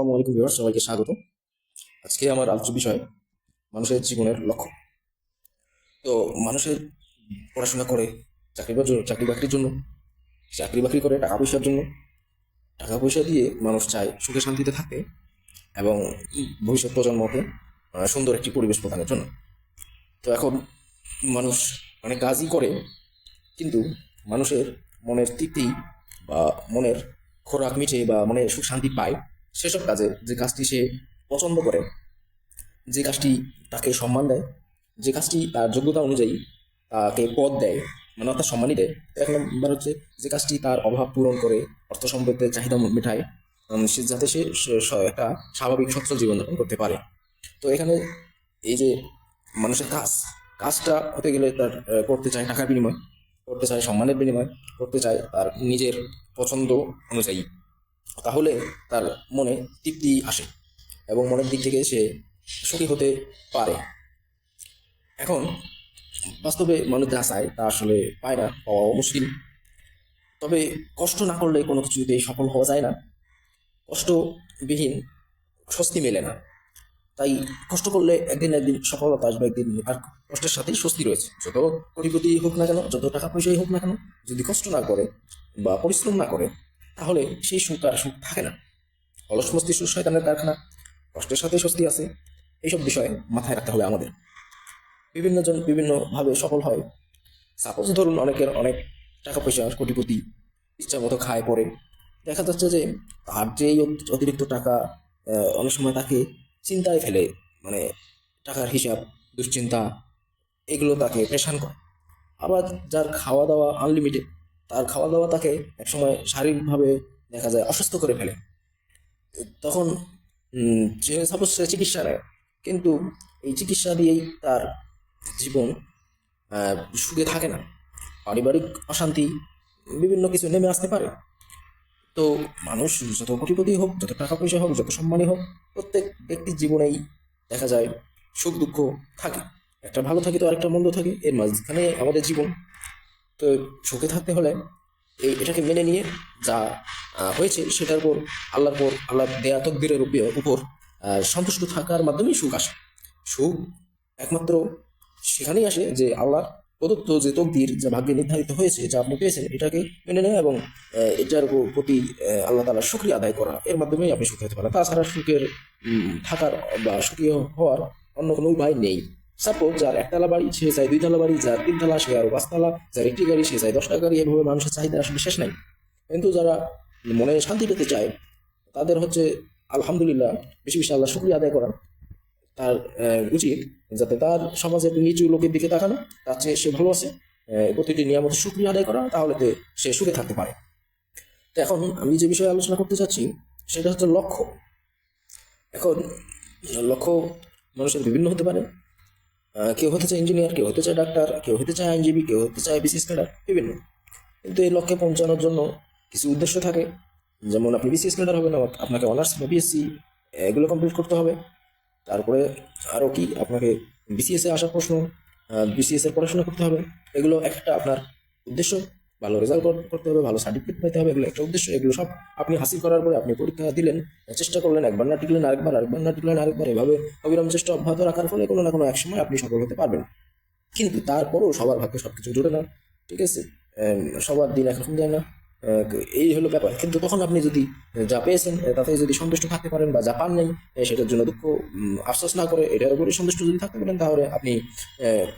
আসসালামু আলাইকুম ভিউয়ার্স, সবাইকে স্বাগত। আজকে আমার আলোচ্য বিষয়, মানুষের জীবনের লক্ষ্য। তো মানুষের পড়াশোনা করে, চাকরি বাকরি চাকরি বাকরির জন্য, চাকরি বাকরি করে টাকা পয়সার জন্য। টাকা পয়সা দিয়ে মানুষ চায় সুখে শান্তিতে থাকতে এবং ভবিষ্যৎ প্রজন্মকে সুন্দর একটি পরিবেশ প্রদানের জন্য। তো এখন মানুষ অনেক কাজই করে, কিন্তু মানুষের মনের তৃপ্তি বা মনের খোরাক মিটে বা মনে সুখ শান্তি পায় সেসব কাজে যে কাজটি সে পছন্দ করে, যে কাজটি তাকে সম্মান দেয়, যে কাজটি তার যোগ্যতা অনুযায়ী তাকে পদ দেয় মানে অর্থাৎ সম্মানই দেয়। এক নম্বর হচ্ছে যে কাজটি তার অভাব পূরণ করে, অর্থ সম্পদের চাহিদা মেটায় সে যাতে স- একটা স্বাভাবিক সচ্ছল জীবনযাপন করতে পারে। তো এখানে এই যে মানুষের কাজ, কাজটা হতে গেলে তার করতে চায় টাকার বিনিময়, করতে চায় সম্মানের বিনিময়, করতে চায় তার নিজের পছন্দ অনুযায়ী। তাহলে তার মনে তৃপ্তি আসে এবং মনের দিক থেকে সে সুখী হতে পারে। এখন, বাস্তবে মানুষ যা চায় তা আসলে পায় না পাওয়াও মুশকিল। তবে কষ্ট না করলে কোনো কিছুতেই সফল হওয়া যায় না। কষ্টবিহীন স্বস্তি মেলে না। তাই কষ্ট করলে একদিন একদিন সফলতা আসবে, একদিন আর কষ্টের সাথেই স্বস্তি রয়েছে। যত কোটিপতি হোক না কেন, যত টাকা পয়সাই হোক না কেন, যদি কষ্ট না করে বা পরিশ্রম না করে তাহলে সেই সুখ আর সুখ থাকে না। অলস মস্তিষ্ক শয়তানের কারখানা, কষ্টের সাথে স্বস্তি আছে, এইসব বিষয়ে মাথায় রাখতে হবে আমাদের। বিভিন্ন জন বিভিন্নভাবে সফল হয়। সাপোজ ধরুন অনেকের অনেক টাকা পয়সা কোটিপতি ইচ্ছা মতো খায় পরে দেখা যাচ্ছে যে তার যে অতিরিক্ত টাকা অনেক সময় তাকে চিন্তায় ফেলে মানে টাকার হিসাব, দুশ্চিন্তা, এগুলো তাকে পেশান করে। আবার যার খাওয়া দাওয়া আনলিমিটেড তার খাওয়া দাওয়া তাকে একসময় শারীরিকভাবে দেখা যায় অসুস্থ করে ফেলে। তখন যে সাপোজ সে চিকিৎসা নেয়, কিন্তু এই চিকিৎসা দিয়েই তার জীবন সুখে থাকে না। পারিবারিক অশান্তি, বিভিন্ন কিছু নেমে আসতে পারে। তো মানুষ যত কোটিপতি হোক, যত টাকা পয়সা হোক, যত সম্মানী হোক, প্রত্যেক ব্যক্তির জীবনেই দেখা যায় সুখ দুঃখ থাকে। একটা ভালো থাকে তো আরেকটা মন্দ থাকে। এর মাঝখানে আমাদের জীবন। তো সুখে থাকতে হলে এই এটাকে মেনে নিয়ে যা হয়েছে সেটার উপর আল্লাহর উপর আল্লাহ দেয়া তকদিরের উপর- সন্তুষ্ট থাকার মাধ্যমেই সুখ আসে। সুখ একমাত্র সেখানেই আসে যে আল্লাহ প্রদত্ত যে তকদির, যা ভাগ্যে নির্ধারিত হয়েছে, যা আপনি পেয়েছেন, এটাকে মেনে নেয় এবং এটার প্রতি আল্লাহ তালা শুক্রিয়া আদায় করা, এর মাধ্যমেই আপনি সুখী হতে পারেন। তাছাড়া সুখের থাকার বা সুখী হওয়ার অন্য কোনো উপায় নেই। সাপোজ যার একতলা বাড়ি, সে চাই দুইতলা বাড়ি, যার তিনতলা সে আরও পাঁচতলা যার একটি গাড়ি, সে চাই দশটা গাড়ি। এভাবে মানুষের চাহিদা আসলে শেষ নাই। কিন্তু যারা মনে শান্তি পেতে চায়, তাদের হচ্ছে আলহামদুলিল্লাহ বেশি বেশি আল্লাহ শুক্রিয়া আদায় করা তার উচিত, যাতে তার সমাজের নিচু লোকের দিকে তাকানো, তার চেয়ে সে ভালো আছে। প্রতিটি নিয়ামত শুক্রিয়া আদায় করা, তাহলে সে সুখে থাকতে পারে। তো এখন আমি যে বিষয়ে আলোচনা করতে চাচ্ছি, সেটা হচ্ছে লক্ষ্য। এখন, লক্ষ্য মানুষের বিভিন্ন হতে পারে কেউ হতে চায় ইঞ্জিনিয়ার কেউ হতে চায় ডাক্তার কেউ হতে চায় আইনজীবী, কেউ হতে চায় বিসিএস ক্যাডার বিভিন্ন। কিন্তু এই লক্ষ্যে পৌঁছানোর জন্য কিছু উদ্দেশ্য থাকে। যেমন আপনি বিসিএস ক্যাডার হবেন আপনাকে অনার্স বা বিএসসি এগুলো কমপ্লিট করতে হবে। তারপরে আরও কি? আপনাকে বিসিএসে আসার প্রশ্ন বিসিএস এর পড়াশোনা করতে হবে। এগুলো একটা আপনার উদ্দেশ্য। ভালো রেজাল্ট করতে হবে, ভালো সার্টিফিকেট পেতে হবে, এগুলো একটা উদ্দেশ্য। এগুলো সব আপনি হাসিল করার পরে আপনি পরীক্ষা দিলেন, চেষ্টা করলেন, একবার না টিকলেন, আরেকবার আরেকবার না টিকলেন, আরেকবার। এভাবে অবিরাম চেষ্টা অব্যাহত রাখার ফলে কোনো না কোনো এক সময় আপনি সফল হতে পারবেন। কিন্তু তারপরও সবার ভাগ্যে সবকিছু জুড়ে না, ঠিক আছে? সবার দিন একরকম যায় না। এই হলো ব্যাপার। কিন্তু তখন আপনি যদি যা পেয়েছেন তাতে যদি সন্তুষ্ট থাকতে পারেন বা যা পান নেই সেটার জন্য দুঃখ আফসোস না করে এটার উপরে সন্তুষ্ট যদি থাকতে পারেন, তাহলে আপনি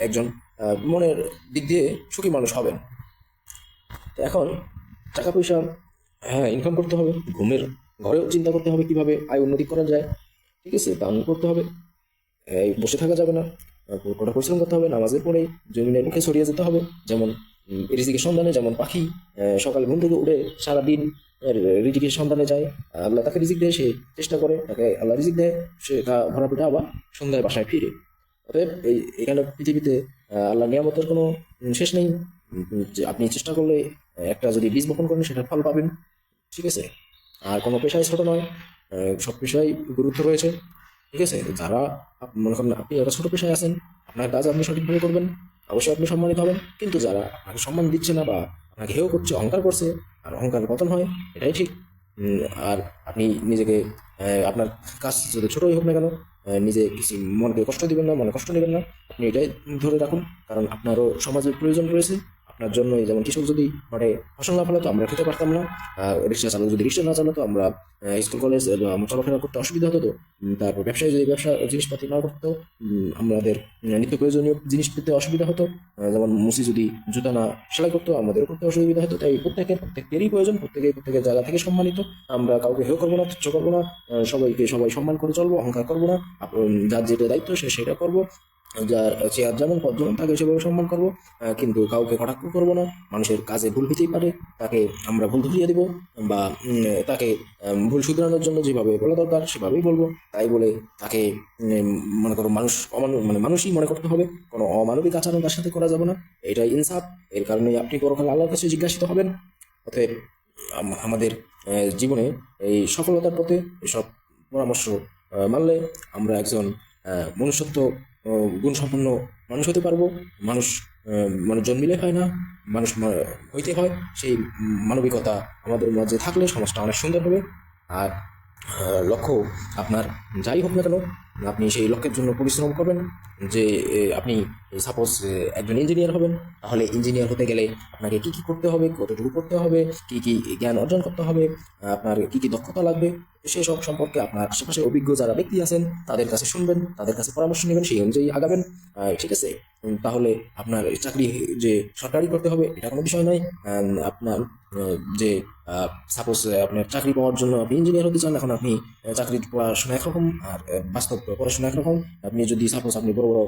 একজন মনের দিক দিয়ে সুখী মানুষ হবেন। এখন টাকা পয়সা হ্যাঁ ইনকাম করতে হবে, ঘুমের ঘরেও চিন্তা করতে হবে কীভাবে আয় উন্নতি করা যায়, ঠিক আছে দান করতে হবে, এই বসে থাকা যাবে না কঠোর পরিশ্রম করতে হবে, নামাজের পরেই জমিনের মুখে ছড়িয়ে যেতে হবে, যেমন রিজিকের সন্ধানে, যেমন পাখি সকাল ঘুম থেকে উঠে সারাদিন রিজিকের সন্ধানে যায় আল্লাহ তাকে রিজিক দেয়, সে চেষ্টা করে, তাকে আল্লাহ রিজিক দেয়, সে তা ভরা পেটে আবার সন্ধ্যায় বাসায় ফিরে। অতএব এই এখানে পৃথিবীতে আল্লাহ নিয়ামতের কোনো শেষ নেই আপনি চেষ্টা করলে একটা যদি বীজ বপন করেন, সেটার ফল পাবেন। ঠিক আছে? আর কোনো পেশায় ছোট নয় সব পেশায় গুরুত্ব রয়েছে। ঠিক আছে? যারা মনে করেন আপনি একটা ছোট পেশায় আছেন, আপনার কাজ আপনি সঠিকভাবে করবেন, অবশ্যই আপনি সম্মানিত হবেন। কিন্তু যারা আপনাকে সম্মান দিচ্ছে না বা আপনাকে হেয় করছে, অহংকার করছে, আর অহংকার পতন হয়, এটাই ঠিক। আর আপনি নিজেকে আপনার কাজ যদি ছোটই হোক না কেন নিজে কিছু মনকে কষ্ট দিবেন না, মনে কষ্ট নেবেন না, আপনি এটাই ধরে রাখুন। কারণ আপনারও সমাজের প্রয়োজন রয়েছে। আপনার জন্য যেমন কৃষক যদি মাঠে ফসল না ফলাতো আমরা খেতে পারতাম না। রিক্সা চালক যদি রিক্সা না চালাতো, আমরা স্কুল, কলেজ চলাফেরা করতে অসুবিধা হতো তারপর ব্যবসায়ী যদি ব্যবসা, জিনিসপাতি না করতো আমাদের নিত্য প্রয়োজনীয় জিনিস পেতে অসুবিধা হতো। যেমন মুসি যদি জুতা না সেলাই করতো আমাদের করতে অসুবিধা হতো। তাই প্রত্যেকের, প্রত্যেকেরই প্রয়োজন প্রত্যেকে প্রত্যেকের জায়গা থেকে সম্মানিত। আমরা কাউকে হেয় করব না, তুচ্ছ করব না সবাইকে সবাই সম্মান করে চলবো, অহংকার করব না। যার যেটা দায়িত্ব, সে সেটা করব। যার চেয়ার যেমন যেমন তাকে সেভাবে সম্মান করব কিন্তু কাউকে কটাক্ষ করব না। মানুষের কাজে ভুল হতেই পারে, তাকে আমরা ভুল ধরিয়ে দেবো বা তাকে ভুল শুধরানোর জন্য যেভাবে বলা দরকার, সেভাবেই বলব। তাই বলে তাকে মনে করো মানুষ, অমানু মানে মানুষই মনে করতে হবে, কোনো অমানবিক আচরণ তার সাথে করা যাবে না। এটাই ইনসাফ। এর কারণে আপনি পরকালে আল্লাহর কাছে জিজ্ঞাসিত হবেন। অতএব আমাদের জীবনে এই সফলতার পথে এসব পরামর্শ মানলে আমরা একজন মনুষ্যত্ব গুণসম্পন্ন মানুষ হতে পারব। মানুষ আহ, মানে জন্মিলে হয় না মানুষ হইতে হয়। সেই মানবিকতা আমাদের মাঝে থাকলে সমাজটা অনেক সুন্দর হবে। আর লক্ষ্য আপনার যাই হোক না কেন আপনি সেই লক্ষ্যের জন্য পরিশ্রম করবেন যে আপনি সাপোজ একজন ইঞ্জিনিয়ার হবেন, তাহলে ইঞ্জিনিয়ার হতে গেলে আপনাকে কী কী করতে হবে, কতটুকু করতে হবে, কি কি জ্ঞান অর্জন করতে হবে, আপনার কি কি দক্ষতা লাগবে সেসব সম্পর্কে আপনার আশেপাশে অভিজ্ঞ যারা ব্যক্তি আছেন, তাদের কাছে শুনবেন, তাদের কাছে পরামর্শ নেবেন, সেই অনুযায়ী আগাবেন। ঠিক আছে? তাহলে আপনার চাকরি যে সরকারি করতে হবে, এটা কোনো বিষয় নয়। আপনার যে সাপোজ আপনার চাকরি পাওয়ার জন্য আপনি ইঞ্জিনিয়ার হতে চান, এখন আপনি চাকরির পড়াশোনা একরকম, আর বাস্তব পড়াশোনা একরকম আপনি যদি সাপোজ আপনি বড় বড়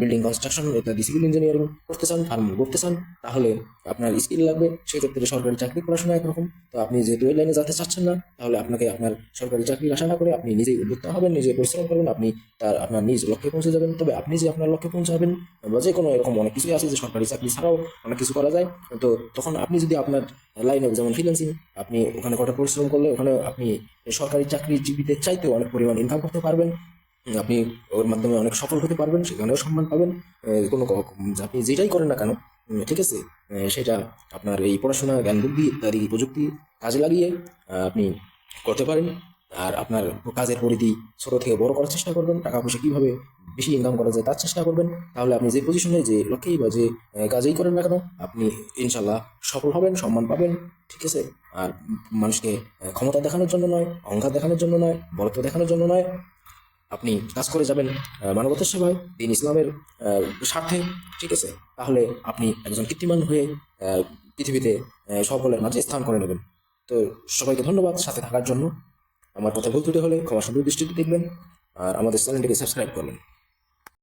বিল্ডিং কনস্ট্রাকশন ইত্যাদি সিভিল ইঞ্জিনিয়ারিং করতে চান ফার্ম করতে চান, তাহলে আপনার স্কিল লাগবে। সেক্ষেত্রে সরকারি চাকরি পড়াশোনা একরকম তো আপনি যেহেতু এই লাইনে যেতে চাচ্ছেন না, তাহলে আপনাকে আপনার সরকারি চাকরির আশা না করে আপনি নিজেই উদ্যোক্তা হবেন, নিজে পরিশ্রম করবেন, আপনি তার আপনার নিজ লক্ষ্যে পৌঁছে যাবেন। তবে আপনি যে আপনার লক্ষ্যে পৌঁছাবেন, বা যে কোনো এরকম অনেক কিছুই আছে যে সরকারি চাকরি ছাড়াও অনেক কিছু করা যায়। তো তখন আপনি যদি আপনার লাইনে যেমন ফ্রিল্যান্সিং আপনি ওখানে কটা পরিশ্রম করলে ওখানে আপনি সরকারি চাকরিজীবীদের চাইতে অনেক পরিমাণ ইনকাম করতে পারবেন। আপনি ওর মাধ্যমে অনেক সফল হতে পারবেন, সেখানেও সম্মান পাবেন। কোনো আপনি যেটাই করেন না কেন ঠিক আছে? সেটা আপনার এই পড়াশোনা, জ্ঞান, বুদ্ধি ইত্যাদি প্রযুক্তি কাজে লাগিয়ে আপনি করতে পারেন। আর আপনার কাজের পরিধি ছোট থেকে বড় করার চেষ্টা করবেন। টাকা পয়সা কীভাবে বেশি ইনকাম করা যায় তার চেষ্টা করবেন। তাহলে আপনি যে পজিশনে যে লক্ষ্যেই বা যে কাজেই করেন না কেন, আপনি ইনশাল্লাহ সফল হবেন, সম্মান পাবেন, ঠিক আছে? আর মানুষকে ক্ষমতা দেখানোর জন্য নয়, অহংকার দেখানোর জন্য নয়, বড়ত্ব দেখানোর জন্য নয় আপনি কাজ করে যাবেন মানবতার সেবায়, দিন ইসলামের স্বার্থে, ঠিক আছে? তাহলে আপনি একজন কীর্তিমান হয়ে পৃথিবীতে সকলের মাঝে স্থান করে নেবেন। তো সবাইকে ধন্যবাদ সাথে থাকার জন্য। আমার কথা ভুল ত্রুটি হলে ক্ষমা সুন্দর দৃষ্টিতে দেখবেন, আর আমাদের চ্যানেলটিকে সাবস্ক্রাইব করবেন।